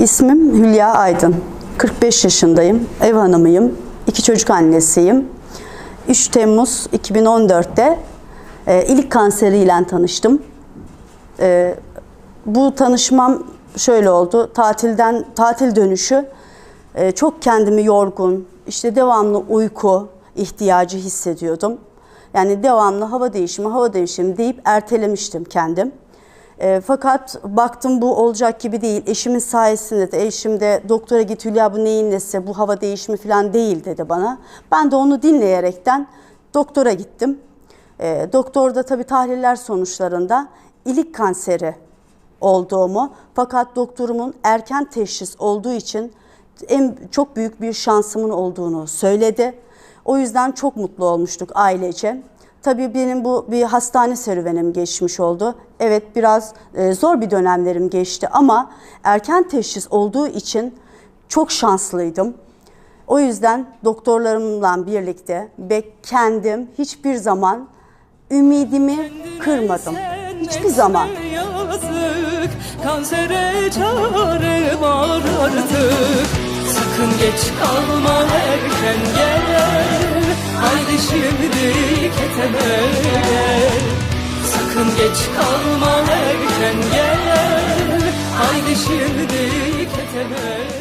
İsmim Hülya Aydın. 45 yaşındayım. Ev hanımıyım. İki çocuk annesiyim. 3 Temmuz 2014'te e, ilik kanseriyle tanıştım. E, bu tanışmam şöyle oldu. Tatilden tatil dönüşü e, çok kendimi yorgun, işte devamlı uyku ihtiyacı hissediyordum. Yani devamlı hava değişimi, hava değişimi deyip ertelemiştim kendim. E, fakat baktım bu olacak gibi değil. Eşimin sayesinde de eşim de doktora git Hülya bu neyin nesi bu hava değişimi falan değil dedi bana. Ben de onu dinleyerekten doktora gittim. E, doktor da tabii tahliller sonuçlarında ilik kanseri olduğumu fakat doktorumun erken teşhis olduğu için en çok büyük bir şansımın olduğunu söyledi. O yüzden çok mutlu olmuştuk ailece. Tabii benim bu bir hastane serüvenim geçmiş oldu. Evet biraz e, zor bir dönemlerim geçti ama erken teşhis olduğu için çok şanslıydım. O yüzden doktorlarımla birlikte ve kendim hiçbir zaman ümidimi kırmadım. Hiçbir zaman. Yazık, kansere çare var artık Sakın geç kalma erken gel Geç kalma erken gel. Haydi şimdi keteme